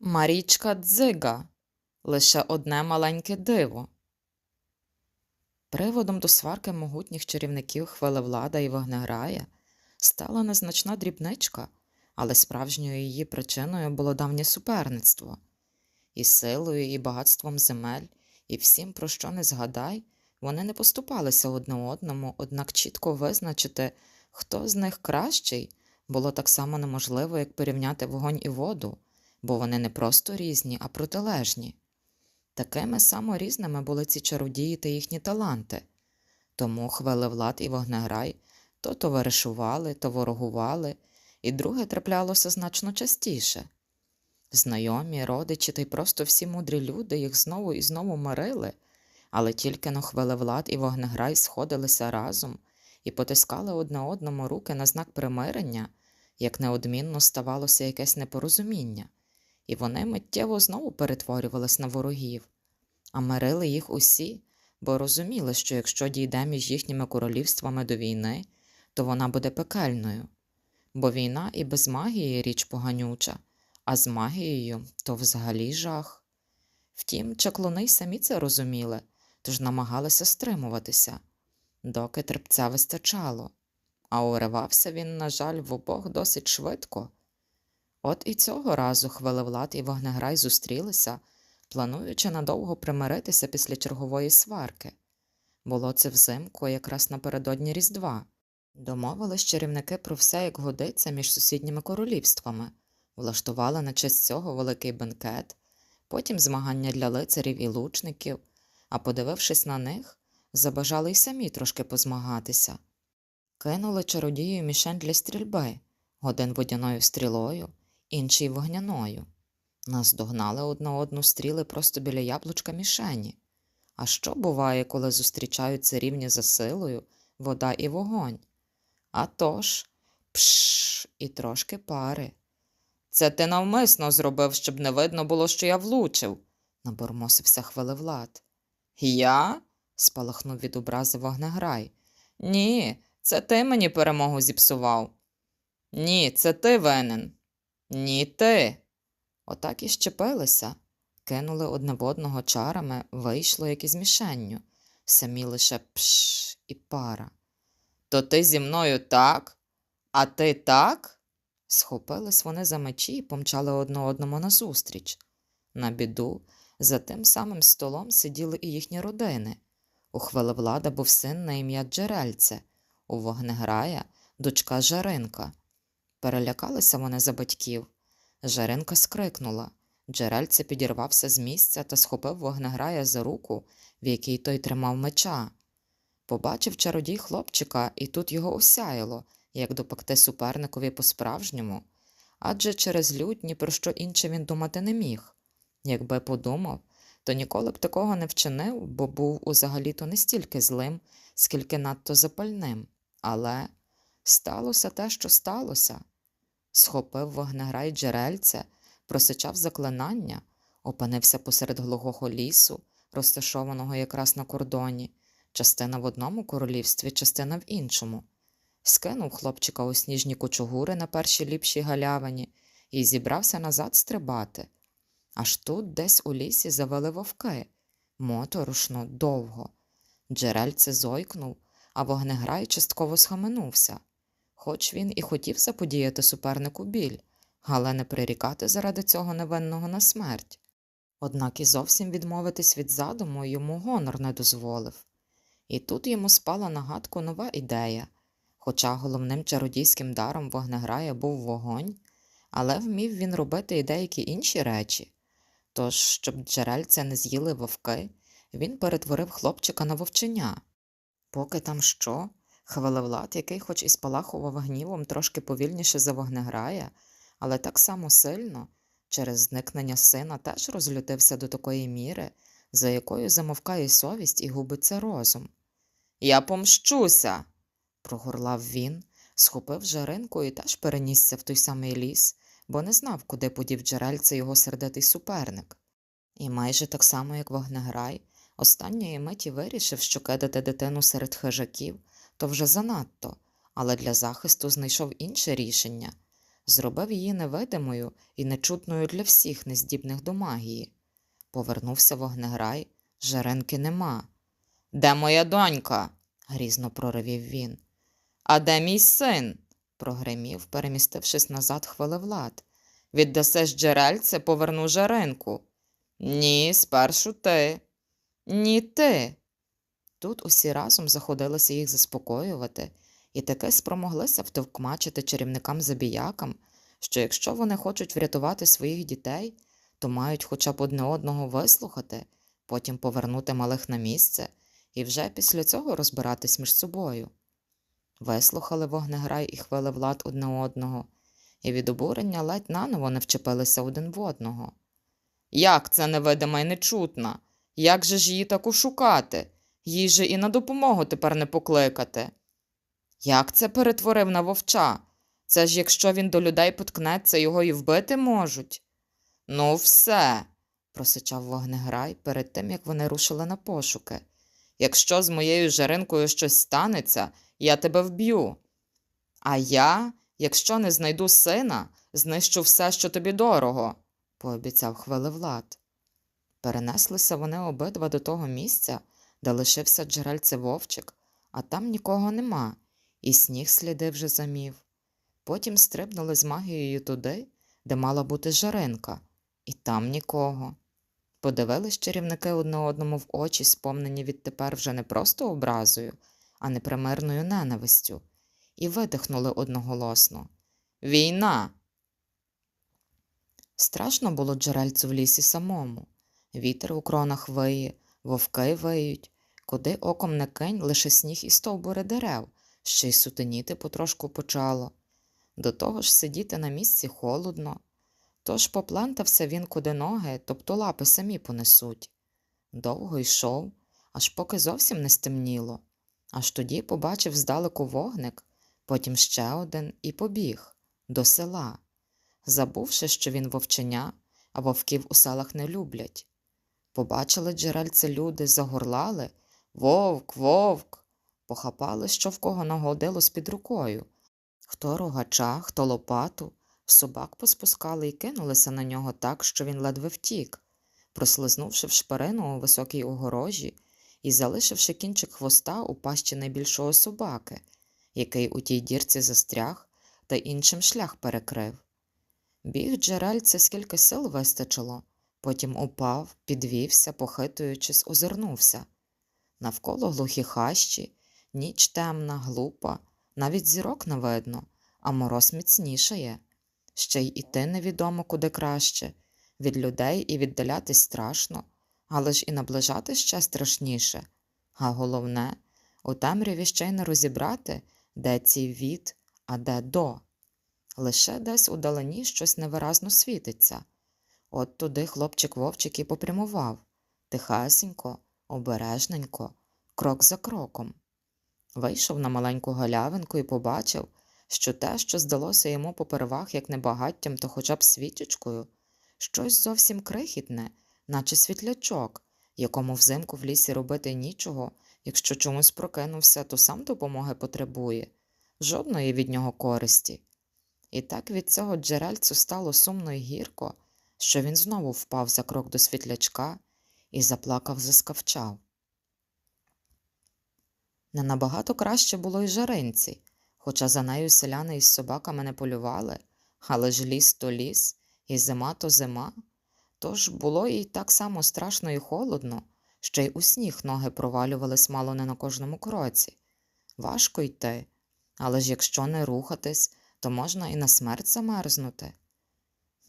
Марічка дзига, лише одне маленьке диво. Приводом до сварки могутніх чарівників Хвилевлада і Вогнеграя стала незначна дрібничка, але справжньою її причиною було давнє суперництво. І силою, і багатством земель, і всім, про що не згадай, вони не поступалися одне одному, однак чітко визначити, хто з них кращий, було так само неможливо, як порівняти вогонь і воду, бо вони не просто різні, а протилежні. Такими само різними були ці чародії та їхні таланти. Тому Хвелевлад і Вогнеграй то товаришували, то ворогували, і друге траплялося значно частіше. Знайомі, родичі та й просто всі мудрі люди їх знову і знову мирили, але тільки но Хвелевлад і Вогнеграй сходилися разом і потискали одне одному руки на знак примирення, як неодмінно ставалося якесь непорозуміння, і вони миттєво знову перетворювались на ворогів, а мирили їх усі, бо розуміли, що якщо дійде між їхніми королівствами до війни, то вона буде пекельною. Бо війна і без магії річ поганюча, а з магією то взагалі жах. Втім, чаклуни й самі це розуміли, тож намагалися стримуватися, доки терпця вистачало, а уривався він, на жаль, в обох досить швидко. От і цього разу Хвелевлад і Вогнеграй зустрілися, плануючи надовго примиритися після чергової сварки. Було це взимку, якраз напередодні Різдва. Домовились чарівники про все, як годиться між сусідніми королівствами, влаштували на честь цього великий бенкет, потім змагання для лицарів і лучників, а подивившись на них, забажали й самі трошки позмагатися. Кинули чародію мішень для стрільби, один водяною стрілою, інший вогняною. Наздогнали одна одну стріли просто біля яблучка мішені. А що буває, коли зустрічаються рівні за силою вода і вогонь? А тож, пш, і трошки пари. Це ти навмисно зробив, щоб не видно було, що я влучив, набормосився хвилевлад. Я? спалахнув від образи вогнеграй. Ні, це ти мені перемогу зіпсував. Ні, це ти винен. Ні, ти. Отак і щепилися, кинули одне в одного чарами, вийшло, як із мішенню, самі лише пш і пара. То ти зі мною так, а ти так? Схопились вони за мечі і помчали одне одному назустріч. На біду, за тим самим столом сиділи і їхні родини. У Хвелевлада був син на ім'я Джерельце, у Вогнеграя дочка Жаринка. Перелякалися вони за батьків. Жаринка скрикнула. Джерельце підірвався з місця та схопив вогнеграя за руку, в якій той тримав меча. Побачив чародій хлопчика, і тут його осяяло, як допекти суперникові по-справжньому, адже через лють ні про що інше він думати не міг. Якби подумав, то ніколи б такого не вчинив, бо був узагалі-то не стільки злим, скільки надто запальним. Але сталося те, що сталося. Схопив вогнеграй джерельце, просичав заклинання, опинився посеред глухого лісу, розташованого якраз на кордоні, частина в одному королівстві, частина в іншому. Скинув хлопчика у сніжні кучугури на першій ліпшій галявині і зібрався назад стрибати. Аж тут десь у лісі завели вовки, моторошно, довго. Джерельце зойкнув, а вогнеграй частково схаменувся. Хоч він і хотів заподіяти супернику біль, але не прирікати заради цього невинного на смерть. Однак і зовсім відмовитись від задуму йому гонор не дозволив. І тут йому спала на гадку нова ідея. Хоча головним чародійським даром вогнеграя був вогонь, але вмів він робити і деякі інші речі. Тож, щоб джерельця не з'їли вовки, він перетворив хлопчика на вовченя. Поки там що, Хвалевлад, який хоч і спалахував гнівом трошки повільніше за вогнеграя, але так само сильно, через зникнення сина теж розлютився до такої міри, за якою замовкає совість і губиться розум. Я помщуся, прогорлав він, схопив жаринку і теж перенісся в той самий ліс, бо не знав, куди подів джерельце його сердитий суперник. І майже так само, як вогнеграй, останньої миті вирішив, що кидати дитину серед хижаків то вже занадто, але для захисту знайшов інше рішення зробив її невидимою і нечутною для всіх нездібних до магії. Повернувся вогнеграй, Жаренки нема. Де моя донька? грізно проривів він. А де мій син? прогримів, перемістившись назад хвилевлад. Віддасиш джерельце, поверну жаринку. Ні, спершу ти. Ні, ти. Тут усі разом заходилися їх заспокоювати і таки спромоглися втовкмачити чарівникам забіякам, що якщо вони хочуть врятувати своїх дітей, то мають хоча б одне одного вислухати, потім повернути малих на місце і вже після цього розбиратись між собою. Вислухали вогнеграй і хвилевлад одне одного, і від обурення ледь наново не вчепилися один в одного. Як це невидима й нечутна? Як же ж її таку шукати? Їй же і на допомогу тепер не покликати. Як це перетворив на вовча? Це ж якщо він до людей поткнеться, його і вбити можуть. Ну, все, просичав вогнеграй перед тим, як вони рушили на пошуки. Якщо з моєю жаринкою щось станеться, я тебе вб'ю. А я, якщо не знайду сина, знищу все, що тобі дорого, пообіцяв хвилевлад. Перенеслися вони обидва до того місця, де лишився джерельце вовчик, а там нікого нема, і сніг сліди вже замів. Потім стрибнули з магією туди, де мала бути жаринка, і там нікого. Подивились чарівники одне одному в очі, сповнені відтепер вже не просто образою, а непримирною ненавистю, і видихнули одноголосно Війна. Страшно було джерельцю в лісі самому. Вітер у кронах виє, вовки виють, куди оком не кинь, лише сніг і стовбури дерев, ще й сутеніти потрошку почало. До того ж сидіти на місці холодно. Тож поплентався він куди ноги, тобто лапи самі понесуть. Довго йшов, аж поки зовсім не стемніло. Аж тоді побачив здалеку вогник, потім ще один і побіг до села, забувши, що він вовченя, а вовків у селах не люблять. Побачили джерельце люди, загорлали Вовк, вовк. Похапали, що в кого нагодилось під рукою. Хто рогача, хто лопату. Собак поспускали і кинулися на нього так, що він ледве втік, прослизнувши в шпарину у високій огорожі і залишивши кінчик хвоста у пащі найбільшого собаки, який у тій дірці застряг та іншим шлях перекрив. Біг джерельце скільки сил вистачило, потім упав, підвівся, похитуючись, озирнувся. Навколо глухі хащі, ніч темна, глупа, навіть зірок не видно, а мороз міцнішає. Ще й іти невідомо куди краще, від людей і віддалятись страшно, але ж і наближати ще страшніше. А головне, у темряві ще й не розібрати, де ці від, а де до. Лише десь удалині щось невиразно світиться. От туди хлопчик вовчик і попрямував тихесенько, обережненько, крок за кроком. Вийшов на маленьку галявинку і побачив, що те, що здалося йому попервах як не багаттям, то хоча б свічечкою, щось зовсім крихітне, наче світлячок, якому взимку в лісі робити нічого, якщо чомусь прокинувся, то сам допомоги потребує, жодної від нього користі. І так від цього джерельцю стало сумно й гірко, що він знову впав за крок до світлячка і заплакав, заскавчав. Не набагато краще було й жаринці, хоча за нею селяни із собаками не полювали, але ж ліс то ліс, і зима то зима. Тож було їй так само страшно і холодно, що й у сніг ноги провалювались мало не на кожному кроці. Важко йти, але ж якщо не рухатись, то можна і на смерть замерзнути.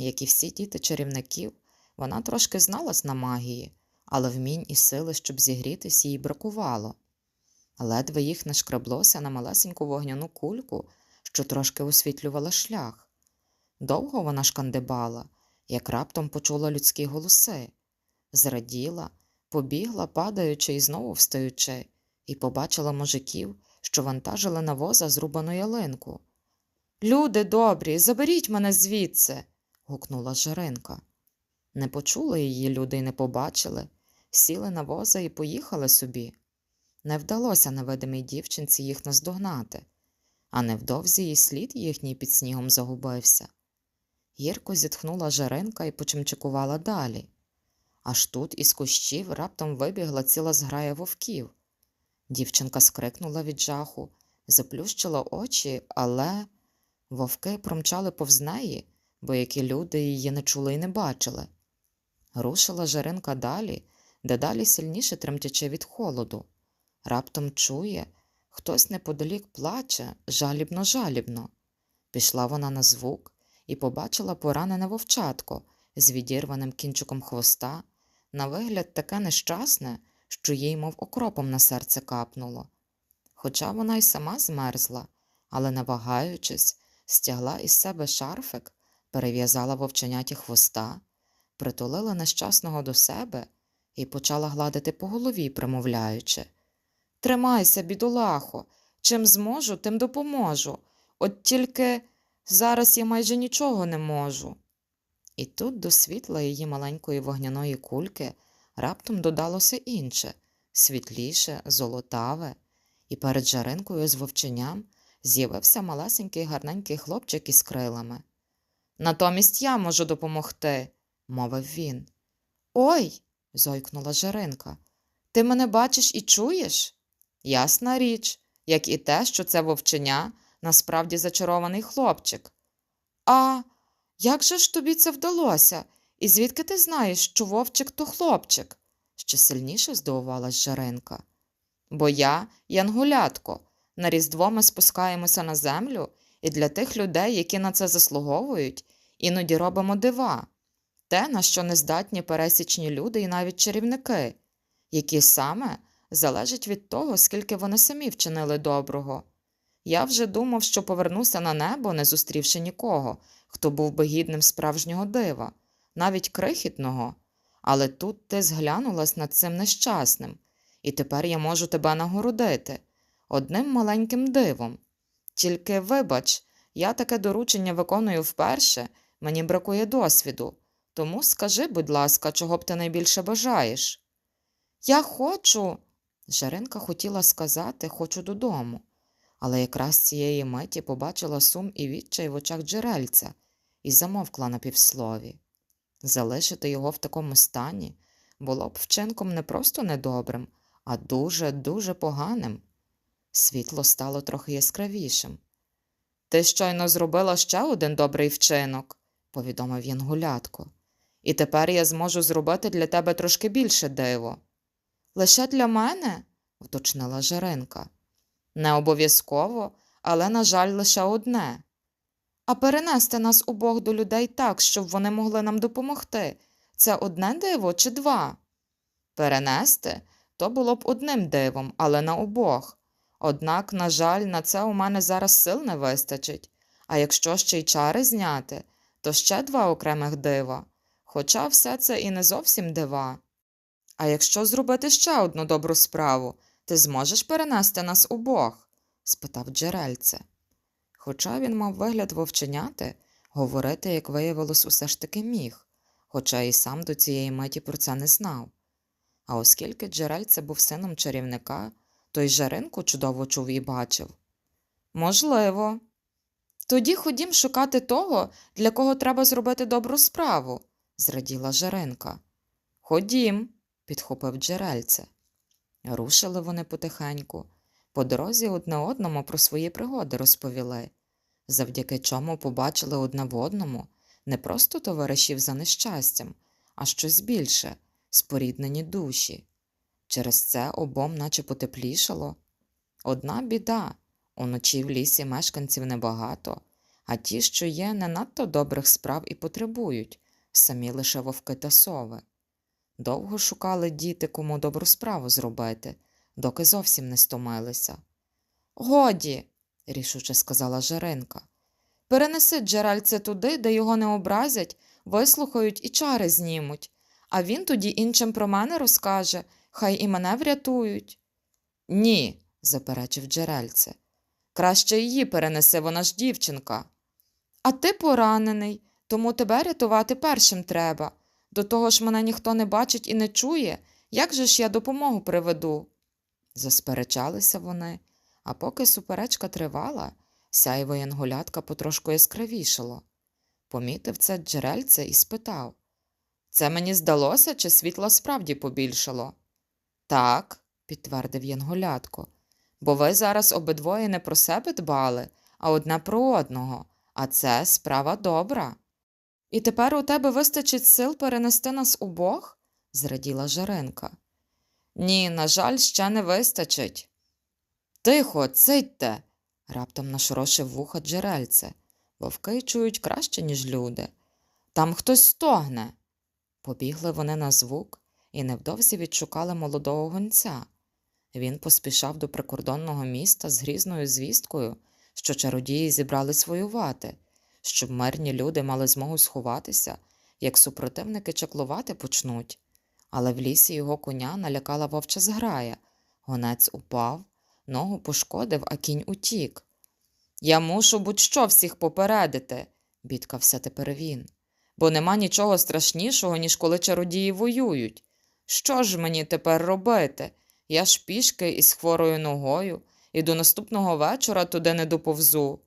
Як і всі діти чарівників, вона трошки зналась на магії, але вмінь і сили, щоб зігрітись, їй бракувало. Ледве їх нашкреблося на малесеньку вогняну кульку, що трошки освітлювала шлях. Довго вона шкандибала, як раптом почула людські голоси, зраділа, побігла, падаючи і знову встаючи, і побачила мужиків, що вантажили на воза зрубану ялинку. Люди добрі, заберіть мене звідси. Гукнула Жаринка. Не почули її люди й не побачили, сіли на воза і поїхали собі. Не вдалося невидимій дівчинці їх наздогнати, а невдовзі і слід їхній під снігом загубився. Гірко зітхнула Жаринка і почимчикувала далі. Аж тут із кущів раптом вибігла ціла зграя вовків. Дівчинка скрикнула від жаху, заплющила очі, але вовки промчали повз неї, бо які люди її не чули і не бачили. Рушила Жаринка далі, дедалі сильніше тремтячи від холоду. Раптом чує, хтось неподалік плаче, жалібно-жалібно. Пішла вона на звук і побачила поранене вовчатко з відірваним кінчиком хвоста, на вигляд таке нещасне, що їй, мов окропом на серце капнуло. Хоча вона й сама змерзла, але, не вагаючись, стягла із себе шарфик, перев'язала вовченяті хвоста, притулила нещасного до себе і почала гладити по голові, примовляючи Тримайся, бідолахо, чим зможу, тим допоможу. От тільки зараз я майже нічого не можу. І тут до світла її маленької вогняної кульки раптом додалося інше, світліше, золотаве, і перед жаринкою з вовченням з'явився малесенький гарненький хлопчик із крилами. Натомість я можу допомогти, мовив він. Ой. зойкнула Жаринка. Ти мене бачиш і чуєш? Ясна річ, як і те, що це вовченя насправді зачарований хлопчик. А як же ж тобі це вдалося? І звідки ти знаєш, що вовчик то хлопчик? ще сильніше здивувалась Жаринка. Бо я янгулятко. На Різдво ми спускаємося на землю, і для тих людей, які на це заслуговують, іноді робимо дива, те, на що не здатні пересічні люди і навіть чарівники, які саме залежить від того, скільки вони самі вчинили доброго. Я вже думав, що повернуся на небо, не зустрівши нікого, хто був би гідним справжнього дива, навіть крихітного. Але тут ти зглянулась над цим нещасним, і тепер я можу тебе нагородити одним маленьким дивом. Тільки, вибач, я таке доручення виконую вперше, мені бракує досвіду, тому скажи, будь ласка, чого б ти найбільше бажаєш. Я хочу. Жаринка хотіла сказати хочу додому, але якраз цієї миті побачила сум і відчай в очах джерельця і замовкла на півслові. Залишити його в такому стані було б вчинком не просто недобрим, а дуже, дуже поганим. Світло стало трохи яскравішим. Ти щойно зробила ще один добрий вчинок, повідомив Янгулятко, і тепер я зможу зробити для тебе трошки більше диво. Лише для мене, уточнила Жаринка. Не обов'язково, але, на жаль, лише одне. А перенести нас обох до людей так, щоб вони могли нам допомогти. Це одне диво чи два? Перенести то було б одним дивом, але на обох. Однак, на жаль, на це у мене зараз сил не вистачить, а якщо ще й чари зняти, то ще два окремих дива, хоча все це і не зовсім дива. А якщо зробити ще одну добру справу, ти зможеш перенести нас обох? спитав джерельце. Хоча він мав вигляд вовченяти, говорити, як виявилось, усе ж таки міг, хоча і сам до цієї миті про це не знав. А оскільки джерельце був сином чарівника, то й жаринку чудово чув і бачив. Можливо. Тоді ходім шукати того, для кого треба зробити добру справу, зраділа Жаринка. Ходім, підхопив джерельце. Рушили вони потихеньку. По дорозі одне одному про свої пригоди розповіли, завдяки чому побачили одне в одному не просто товаришів за нещастям, а щось більше споріднені душі. Через це обом наче потеплішало. Одна біда уночі в лісі мешканців небагато, а ті, що є, не надто добрих справ і потребують, самі лише вовки та сови. Довго шукали діти, кому добру справу зробити, доки зовсім не стомилися. Годі, рішуче сказала Жаринка. Перенеси джерельце туди, де його не образять, вислухають і чари знімуть, а він тоді іншим про мене розкаже, хай і мене врятують. Ні, заперечив джерельце. Краще її перенеси, вона ж дівчинка. А ти поранений, тому тебе рятувати першим треба. До того ж мене ніхто не бачить і не чує, як же ж я допомогу приведу? Засперечалися вони, а поки суперечка тривала, сяйво янгулятка потрошку яскравішало. помітив це джерельце і спитав Це мені здалося, чи світла справді побільшало? Так, підтвердив Янголятко, бо ви зараз обидвоє не про себе дбали, а одне про одного, а це справа добра. І тепер у тебе вистачить сил перенести нас обох? зраділа Жаринка. Ні, на жаль, ще не вистачить. Тихо, цитьте. раптом нашорошив вуха джерельце. Вовки чують краще, ніж люди. Там хтось стогне. Побігли вони на звук і невдовзі відшукали молодого гонця. Він поспішав до прикордонного міста з грізною звісткою, що чародії зібрались воювати, щоб мирні люди мали змогу сховатися, як супротивники чаклувати почнуть. Але в лісі його коня налякала вовча зграя. Гонець упав, ногу пошкодив, а кінь утік. Я мушу будь-що всіх попередити, бідкався тепер він, бо нема нічого страшнішого, ніж коли чародії воюють. Що ж мені тепер робити? Я ж пішки із хворою ногою, і до наступного вечора туди не доповзу.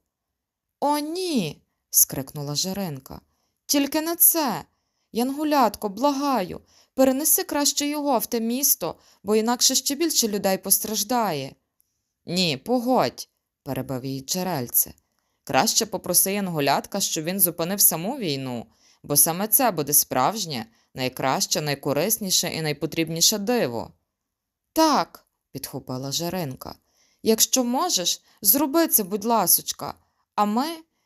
О, ні. скрикнула Жаринка. Тільки не це. Янгулятко, благаю, перенеси краще його в те місто, бо інакше ще більше людей постраждає. Ні, погодь, перебив її джерельце. Краще попроси Янгулятка, щоб він зупинив саму війну, бо саме це буде справжнє, найкраще, найкорисніше і найпотрібніше диво. Так, підхопила Жаринка. Якщо можеш, зроби це, будь ласочка, а ми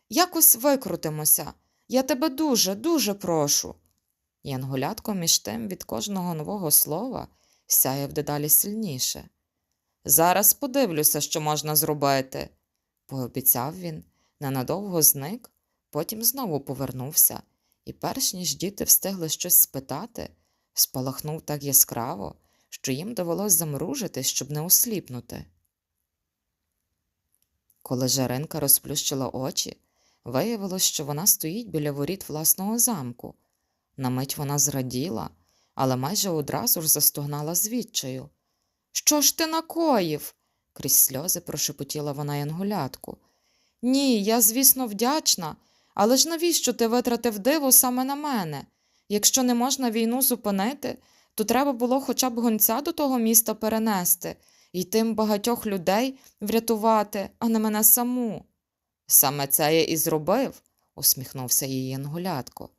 якось викрутимося. Я тебе дуже, дуже прошу. Янгулятко між тим від кожного нового слова сяяв дедалі сильніше. Зараз подивлюся, що можна зробити, пообіцяв він, ненадовго зник, потім знову повернувся, і перш ніж діти встигли щось спитати, спалахнув так яскраво, що їм довелось замружитись, щоб не осліпнути. Коли Жаринка розплющила очі, виявилось, що вона стоїть біля воріт власного замку. На мить вона зраділа, але майже одразу ж застогнала звідчаю. Що ж ти накоїв? крізь сльози прошепотіла вона янгулятку. Ні, я, звісно, вдячна, але ж навіщо ти витратив диво саме на мене? Якщо не можна війну зупинити, то треба було хоча б гонця до того міста перенести і тим багатьох людей врятувати, а не мене саму. Саме це я і зробив, усміхнувся її янгулятко.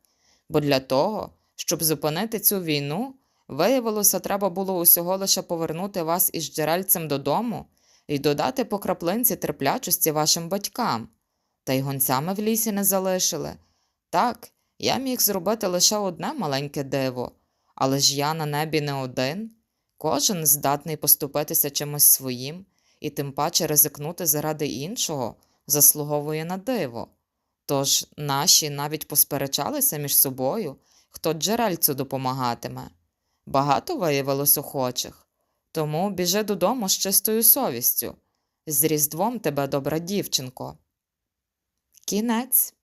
Бо для того, щоб зупинити цю війну, виявилося, треба було усього лише повернути вас із джерельцем додому і додати по краплинці терплячості вашим батькам. Та й гонцями в лісі не залишили. Так, я міг зробити лише одне маленьке диво, але ж я на небі не один. Кожен здатний поступитися чимось своїм і тим паче ризикнути заради іншого заслуговує на диво. Тож наші навіть посперечалися між собою, хто джерельцю допомагатиме. Багато виявилось охочих, тому біжи додому з чистою совістю. З Різдвом тебе, добра дівчинко. Кінець.